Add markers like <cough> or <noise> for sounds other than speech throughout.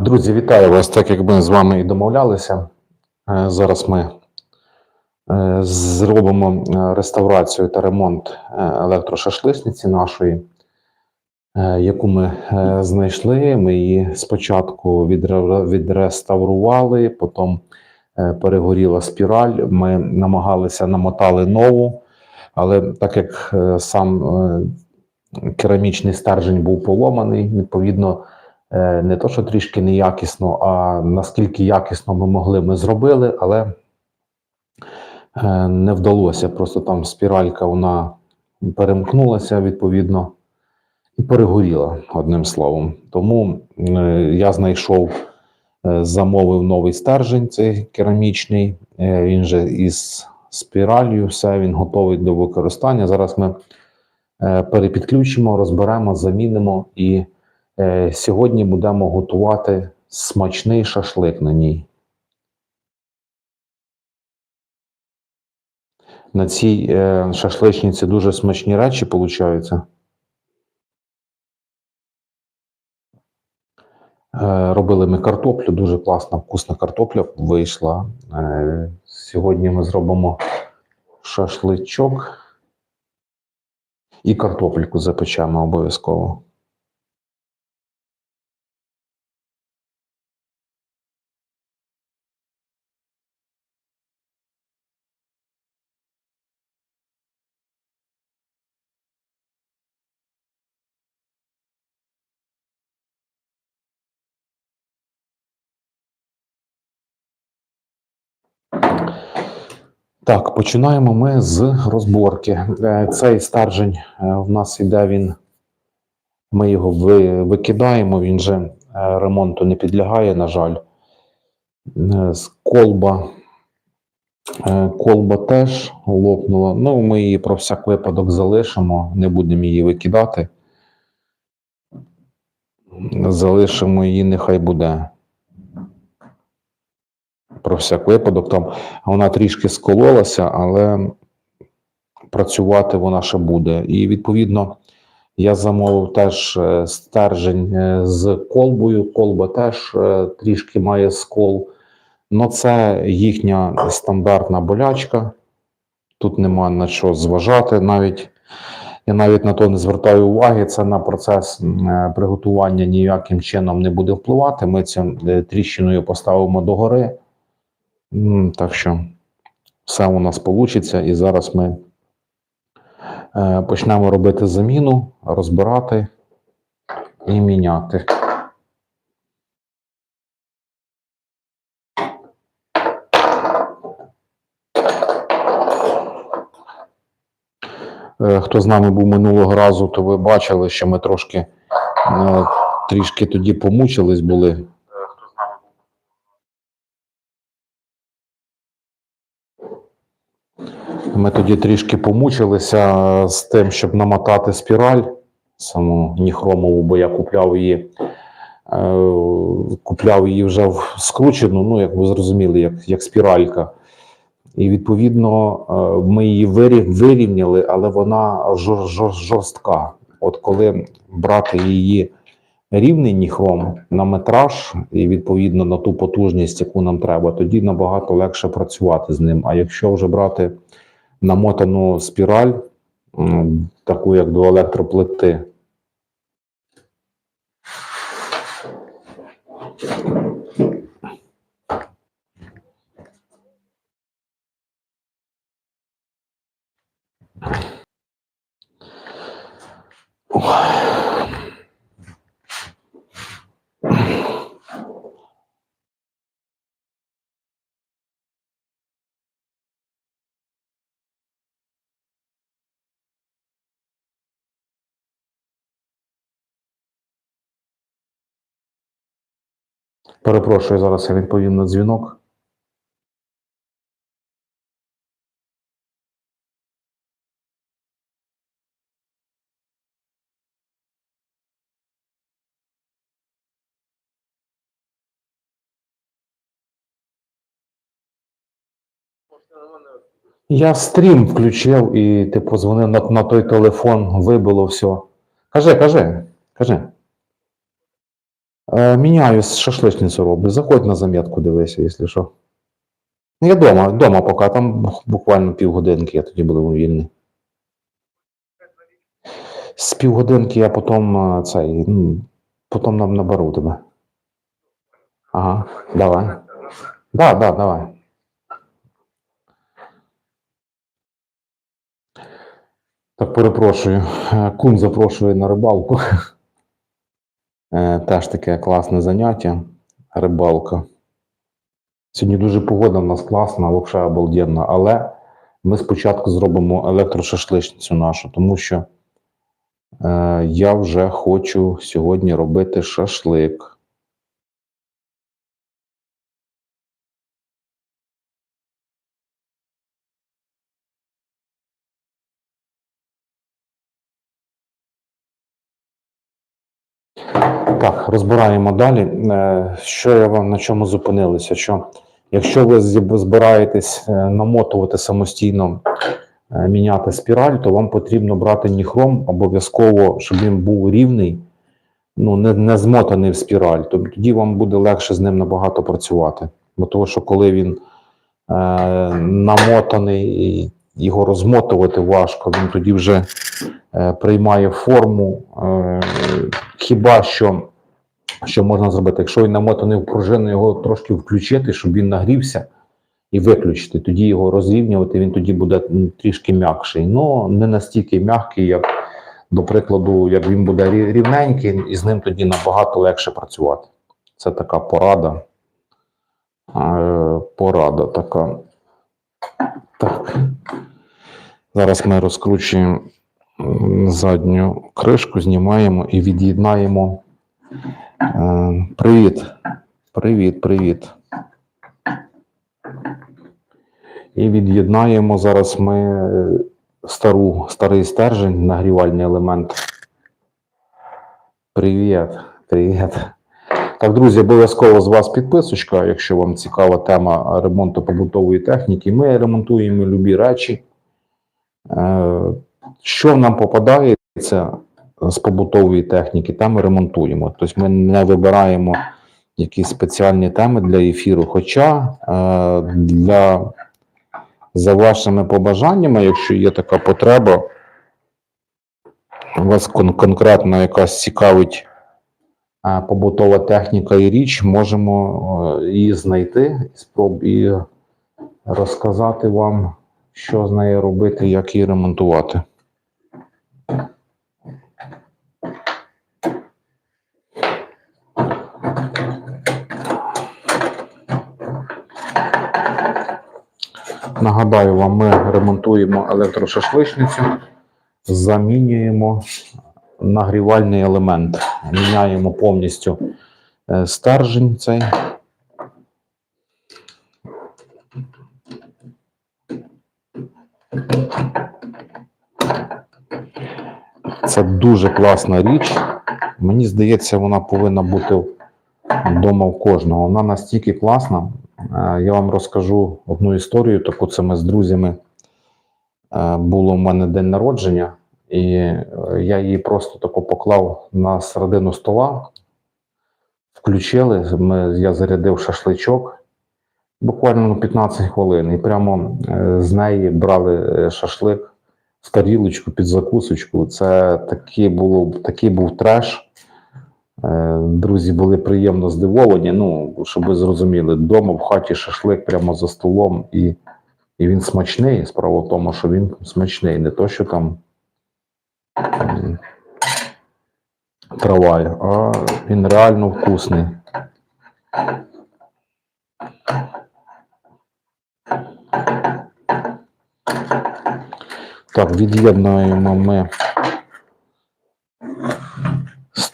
Друзі, вітаю вас. Так як ми з вами і домовлялися. Е, Зараз ми е, зробимо е, реставрацію та ремонт е, електрошашличниці нашої, яку ми знайшли. Ми її спочатку відреставрували, потім перегоріла спіраль. Ми намагалися намотали нову, але так як сам керамічний стержень був поломаний, відповідно. Е, не то, що трішки неякісно, а наскільки якісно ми могли, ми зробили, але е, не вдалося. Просто там спіралька вона перемкнулася відповідно і перегоріла, одним словом. Тому е, я знайшов, замовив новий стержень, цей керамічний. Він же із спіралью, все, він готовий до використання. Зараз ми перепідключимо, розберемо, замінимо і. Е, Сьогодні будемо готувати смачний шашлик на ній. На цій е, шашличниці дуже смачні речі получаються. Е, робили ми картоплю, дуже класна, вкусна картопля вийшла. Сьогодні ми зробимо шашличок і картопельку запечемо обов'язково. Так, починаємо ми з розборки. Е, Цей стержень е, в нас іде він. Ми його ви- викидаємо, він же е, ремонту не підлягає, на жаль. Колба. Колба теж лопнула. Ну, ми її про всяк випадок залишимо, не будемо її викидати. Залишимо її, нехай буде. Про всяк випадок. Там вона трішки скололася, але працювати вона ще буде. І відповідно я замовив теж е, стержень е, з колбою. Колба теж е, трішки має скол. Ну, це їхня стандартна болячка. Тут нема на що зважати. Навіть я навіть на то не звертаю уваги. Це на процес приготування ніяким чином не буде впливати. Ми е, тріщиною поставимо догори. Так що все у нас вийде, і зараз ми е, почнемо робити заміну, розбирати і міняти. Е, Хто з нами був минулого разу, то ви бачили, що ми трошки е, трішки тоді помучились були. Ми тоді трішки помучилися з тим, щоб намотати спіраль саму ніхромову, бо я купляв її, е, купляв її вже в скручену, ну, як ви зрозуміли, як, як спіралька. І відповідно е, ми її вирів- вирівняли, але вона жор, жор, жорстка. От коли брати її рівний ніхром на метраж і відповідно на ту потужність, яку нам треба, тоді набагато легше працювати з ним. А якщо вже брати намотану спіраль, таку як до електроплити, перепрошую, зараз я відповім на дзвінок. Я стрім включив і ти позвонив на, на той телефон, вибило все. Кажи, кажи, кажи. Е, міняю шашличницю роблю. Заходь на замітку, дивися, якщо що. Ну, я вдома, вдома поки, там буквально півгодинки, я тоді буду вільний. З півгодинки я потім е, цей, ну, потім нам наберу тебе. Ага, давай. Да, да, давай. Так, перепрошую. Е, Кум запрошує на рибалку. Е, Теж таке класне заняття. Рибалка. Сьогодні дуже погода в нас класна, взагалі обалденна, але ми спочатку зробимо електрошашличницю нашу, тому що е, я вже хочу сьогодні робити шашлик. Розбираємо далі. Е, Що я вам на чому зупинилися? Що якщо ви збираєтесь е, намотувати самостійно, е, міняти спіраль, то вам потрібно брати ніхром обов'язково, щоб він був рівний, ну не, не змотаний в спіраль. Тобто тоді вам буде легше з ним набагато працювати. Бо того, що коли він е, намотаний його розмотувати важко, він тоді вже приймає форму. Е, хіба що, що можна зробити? Якщо він намотаний в пружину, його трошки включити, щоб він нагрівся і виключити. Тоді його розрівнювати, він тоді буде трішки м'якший. Ну, не настільки м'який, як, до прикладу, як він буде рі- рівненький, і з ним тоді набагато легше працювати. Це така порада. Порада така. Так. Зараз ми розкручуємо задню кришку, знімаємо і від'єднаємо. Е, Привіт. Привіт, привіт. І від'єднаємо зараз ми е, стару, старий стержень, нагрівальний елемент. Привіт, привіт. Так, друзі, обов'язково з вас підписочка, якщо вам цікава тема ремонту побутової техніки. Ми ремонтуємо любі речі. Е, Що нам попадається з побутової техніки, там ремонтуємо. Тобто ми не вибираємо якісь спеціальні теми для ефіру. Хоча е, для за вашими побажаннями, якщо є така потреба, вас кон- конкретно якась цікавить е, побутова техніка і річ, можемо е, її знайти і розказати вам, що з нею робити, як її ремонтувати. Нагадаю вам, ми ремонтуємо електрошашличницю, замінюємо нагрівальний елемент. Міняємо повністю е, стержень цей. Це дуже класна річ. Мені здається, вона повинна бути вдома в кожного. Вона настільки класна. Е, Я вам розкажу одну історію. Таку це ми з друзями е, було в мене день народження, і е, я її просто тако поклав на середину стола, включили. Ми, я зарядив шашличок буквально на 15 хвилин, і прямо з неї брали шашлик в тарілочку під закусочку. Це такий, було, такий був треш. Е, Друзі були приємно здивовані. Ну, щоб ви зрозуміли, вдома в хаті шашлик прямо за столом, і, і він смачний. Справа в тому, що він смачний, не то, що там трава, а він реально вкусний. Так, від'єднуємо ми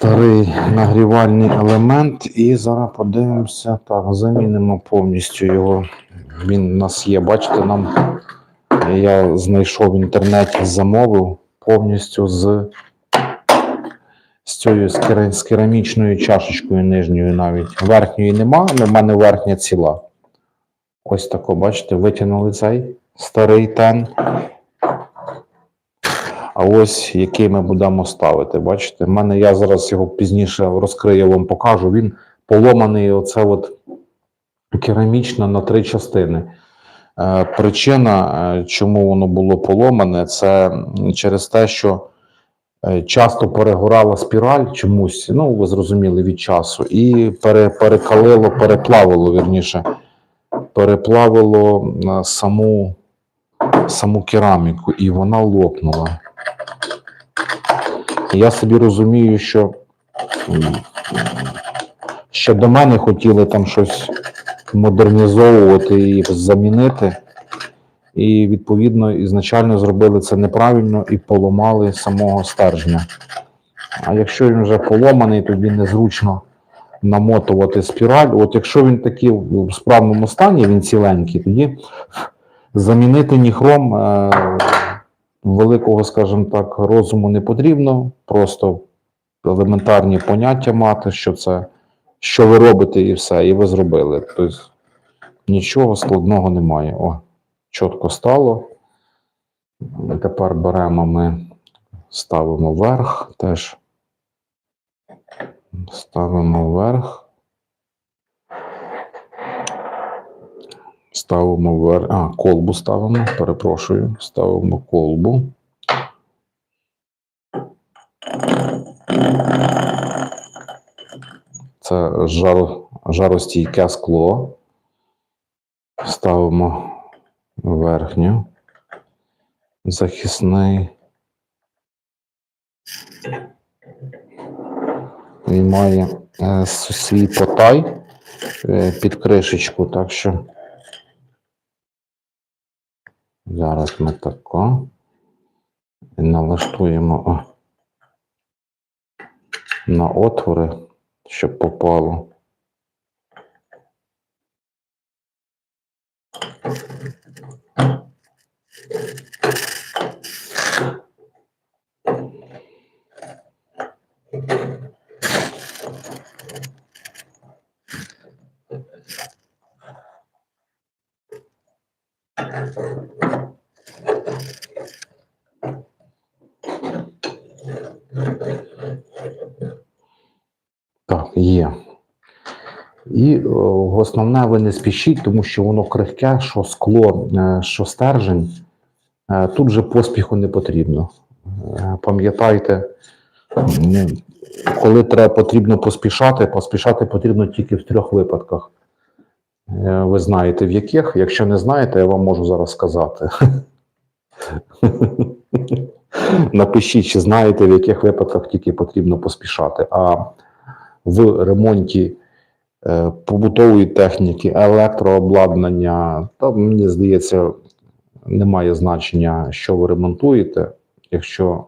старий нагрівальний елемент, і зараз подивимося. Так, замінимо повністю його. Він у нас є, бачите, нам я знайшов в інтернеті, замовив повністю з, з цією з кера- з керамічною чашечкою нижньою навіть. Верхньої нема, але в мене верхня ціла. Ось тако, бачите, витягнули цей старий тен. А ось який ми будемо ставити. Бачите, в мене я зараз його пізніше розкрию, вам покажу. Він поломаний, оце от керамічно на три частини. Е, Причина, е, чому воно було поломане, це через те, що е, часто перегорала спіраль чомусь, ну ви зрозуміли, від часу, і пере, перекалило, переплавило, вірніше, переплавило саму, саму кераміку, і вона лопнула. Я собі розумію, що ще до мене хотіли там щось модернізовувати і замінити. І відповідно ізначально зробили це неправильно і поламали самого стержня. А якщо він вже поломаний, тоді незручно намотувати спіраль. От якщо він такий в справному стані, він ціленький, тоді замінити ніхром е, великого, скажімо так, розуму не потрібно. Просто елементарні поняття мати, що це, що ви робите, і все, і ви зробили. Тобто нічого складного немає. О, чітко стало. Тепер беремо ми, ставимо вверх теж. Ставимо вверх. Ставимо вверх. А, колбу ставимо, перепрошую. Ставимо колбу. Це жаро, жаростійке скло. Ставимо верхню. Захисний. Він має е, свій потай е, під кришечку, так що зараз ми тако налаштуємо на отвори, щоб попало. Так, є. І о, основне, ви не спішіть, тому що воно крихке, що скло, е, що стержень. Е, Тут же поспіху не потрібно. Е, Пам'ятайте, коли треба потрібно поспішати, поспішати потрібно тільки в трьох випадках. Ви знаєте в яких. Якщо не знаєте, я вам можу зараз сказати. <laughs> Напишіть, чи знаєте, в яких випадках тільки потрібно поспішати. А в ремонті побутової техніки, електрообладнання, то мені здається, немає значення, що ви ремонтуєте. Якщо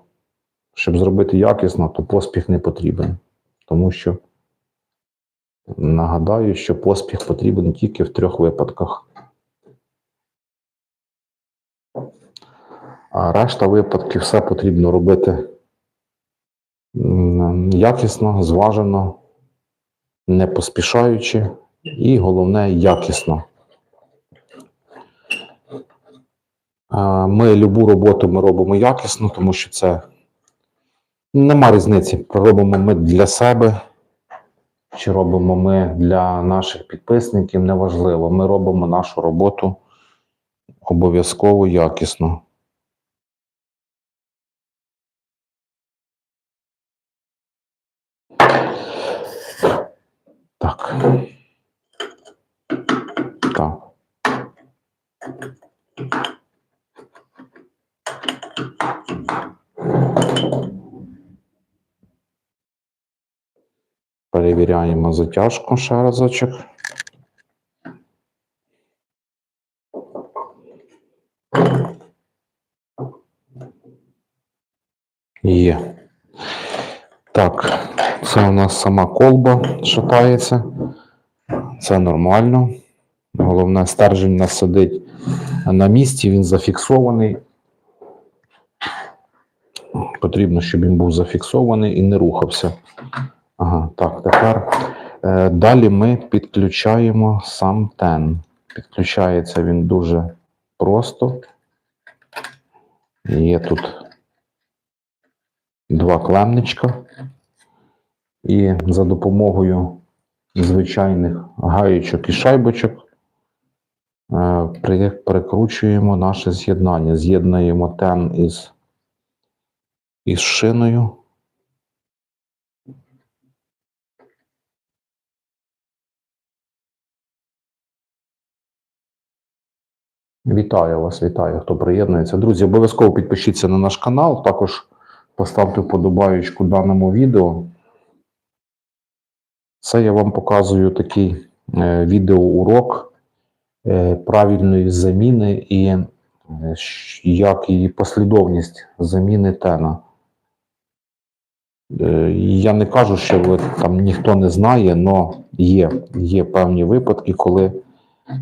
щоб зробити якісно, то поспіх не потрібен. Тому що нагадаю, що поспіх потрібен тільки в трьох випадках. А решта випадків все потрібно робити якісно, зважено, не поспішаючи, і головне якісно. Ми любу роботу ми робимо якісно, тому що це нема різниці. Робимо ми для себе, чи робимо ми для наших підписників, неважливо. Ми робимо нашу роботу обов'язково якісно. Так. Так. Перевіряємо затяжку ще разочок. Є. Так, це у нас сама колба шатається. Це нормально. Головне, стержень у нас сидить на місці, він зафіксований. Потрібно, щоб він був зафіксований і не рухався. Ага, так, тепер е, далі ми підключаємо сам тен. Підключається він дуже просто. Є тут два клемничка. І за допомогою звичайних гаєчок і шайбочок е, прикручуємо наше з'єднання. З'єднуємо тен із, із шиною. Вітаю вас, вітаю, хто приєднується. Друзі, обов'язково підпишіться на наш канал, також поставте вподобаючку даному відео. Це я вам показую такий е, відеоурок е, правильної заміни і е, як її послідовність заміни тена. Я не кажу, що ви, там ніхто не знає, але є, є певні випадки, коли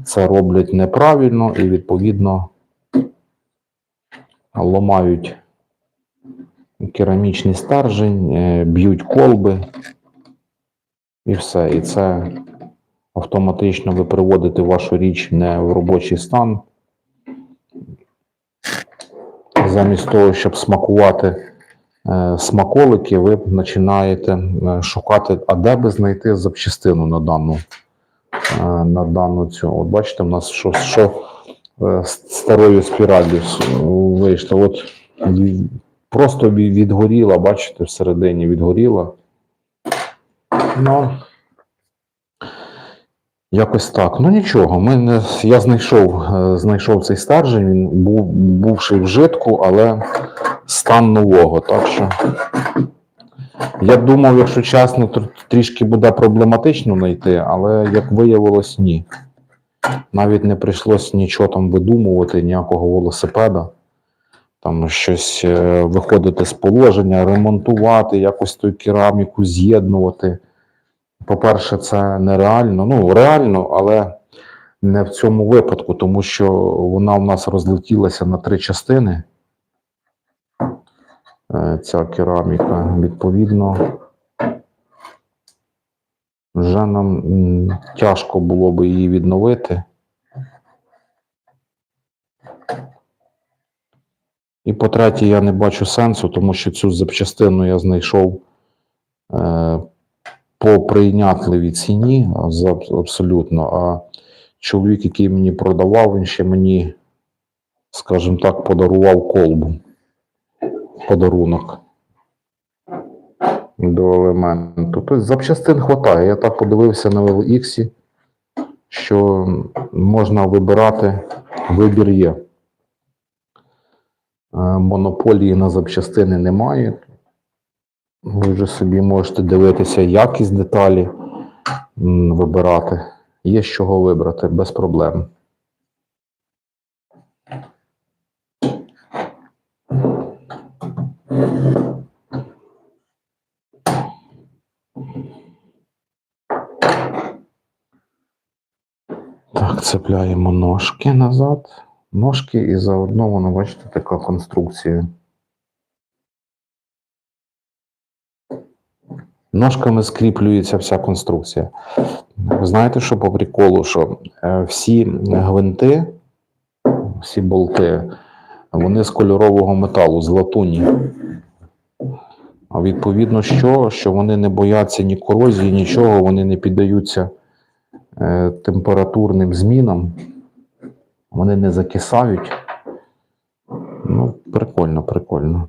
це роблять неправильно і відповідно ламають керамічний стержень, б'ють колби і все. І це автоматично ви приводите вашу річ не в робочий стан. Замість того, щоб смакувати е, смаколики, ви починаєте е, шукати, а де би знайти запчастину на дану е, на дану цю. От бачите, в нас що, що е, старою спіраллю вийшло. От просто відгоріла, бачите, всередині відгоріла. Ну, якось так. Ну нічого, ми я знайшов, е, знайшов цей стержень, він був бувший в житку, але стан нового. Так що я думав, якщо чесно, тр- трішки буде проблематично знайти, але як виявилось, ні. Навіть не прийшлось нічого там видумувати, ніякого велосипеда. Там щось е, виходити з положення, ремонтувати, якось ту кераміку з'єднувати. По-перше, це нереально. Ну, реально, але не в цьому випадку, тому що вона в нас розлетілася на три частини. Е, Ця кераміка, відповідно, вже нам тяжко було би її відновити. І по-третє, я не бачу сенсу, тому що цю запчастину я знайшов е, по прийнятливій ціні абсолютно. А чоловік, який мені продавав, він ще мені, скажімо так, подарував колбу. Подарунок до елементу. Тобто запчастин хватає. Я так подивився на LX, що можна вибирати, вибір є. Е, Монополії на запчастини немає. Ви вже собі можете дивитися якість деталі, вибирати. Є з чого вибрати без проблем. Так, цепляємо ножки назад. Ножки і заодно воно, бачите, така конструкція. Ножками скріплюється вся конструкція. Знаєте, що по приколу, що е, всі гвинти, всі болти, вони з кольорового металу, з латуні. А відповідно, що? Що вони не бояться ні корозії, нічого, вони не піддаються е, температурним змінам, вони не закисають. Ну, прикольно, прикольно.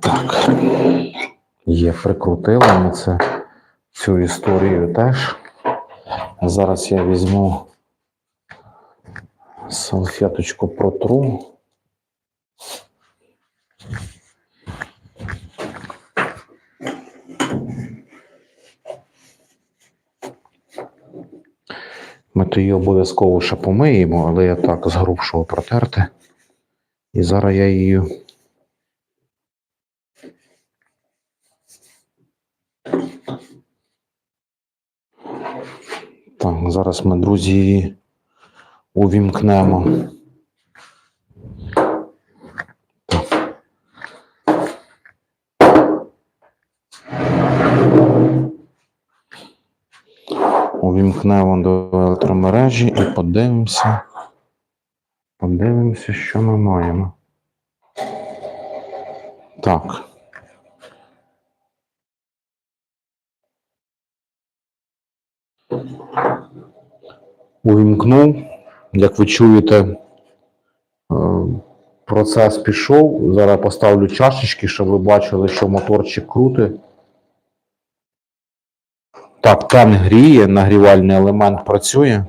Так. Є, прикрутили ми це, цю історію теж. Зараз я візьму салфеточку протру. Ми то її обов'язково ще помиємо, але я так з грубшого протерти. І зараз я її Так, зараз ми, друзі, увімкнемо. Увімкнемо до електромережі і подивимося. Подивимося, що ми маємо. Так. Увімкнув. Як ви чуєте, е, процес пішов. Зараз поставлю чашечки, щоб ви бачили, що моторчик крутить. Так, тен гріє, нагрівальний елемент працює.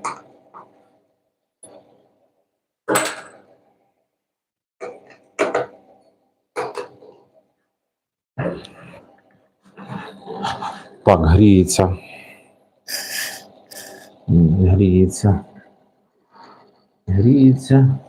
Так, гріється. Гріється. Гріється.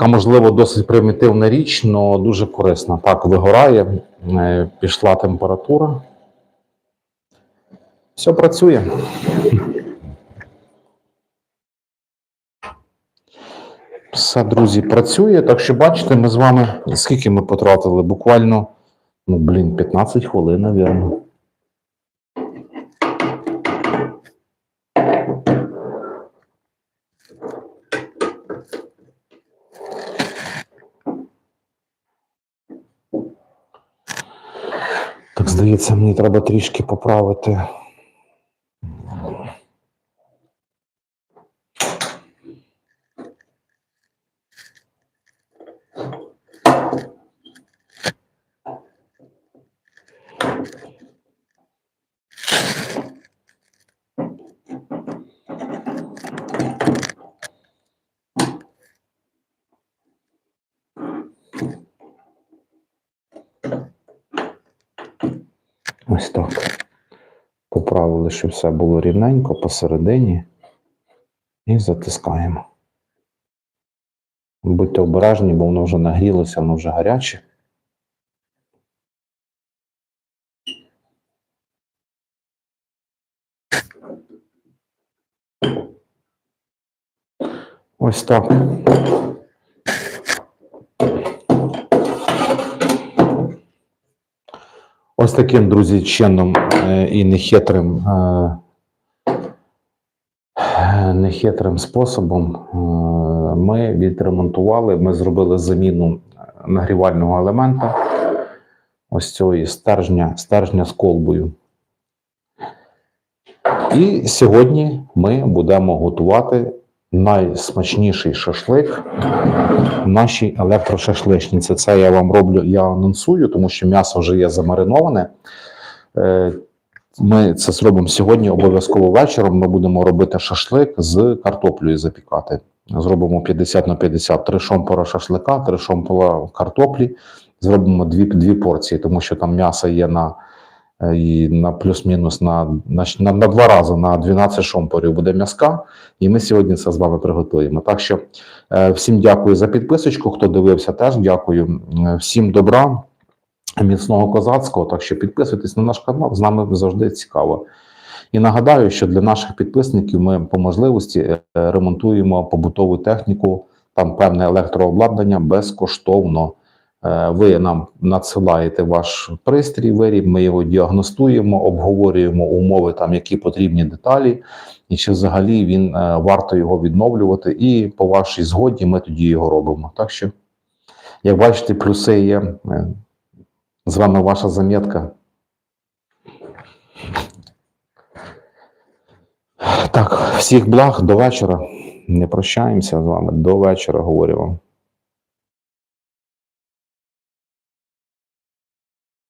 Така, можливо, досить примітивна річ, але дуже корисна. Так, вигорає, е, пішла температура. Все працює. Все, друзі, працює. Так що бачите, ми з вами скільки ми потратили? Буквально, ну, блін, 15 хвилин, навірно. Так, здається, мені треба трішки поправити. Ось так. Поправили, щоб все було рівненько посередині. І затискаємо. Будьте обережні, бо воно вже нагрілося, воно вже гаряче. Ось так. Таким, друзі, чином е, і нехитрим, е, нехитрим способом е, ми відремонтували, ми зробили заміну нагрівального елемента ось цього стержня, стержня з колбою. І сьогодні ми будемо готувати найсмачніший шашлик в нашій електрошашличниці. Це я вам роблю, я анонсую, тому що м'ясо вже є замариноване. Е, Ми це зробимо сьогодні обов'язково вечором. Ми будемо робити шашлик з картоплею запікати. Зробимо 50 на 50, три шомпора шашлика, три шомпора картоплі. Зробимо дві, дві порції, тому що там м'ясо є на, і на плюс-мінус на, на, на, два рази на 12 шомпорів буде м'яска. І ми сьогодні це з вами приготуємо. Так що е, всім дякую за підписочку. Хто дивився, теж дякую. Е, Всім добра, міцного козацького. Так що підписуйтесь на наш канал, з нами завжди цікаво. І нагадаю, що для наших підписників ми по можливості е, ремонтуємо побутову техніку, там певне електрообладнання безкоштовно. Е, Ви нам надсилаєте ваш пристрій, виріб, ми його діагностуємо, обговорюємо умови, там які потрібні деталі, і чи взагалі він е, варто його відновлювати. І по вашій згоді ми тоді його робимо. Так що, як бачите, плюси є. Е, З вами ваша замітка. Так, всіх благ до вечора. Не прощаємося з вами до вечора, говорю вам.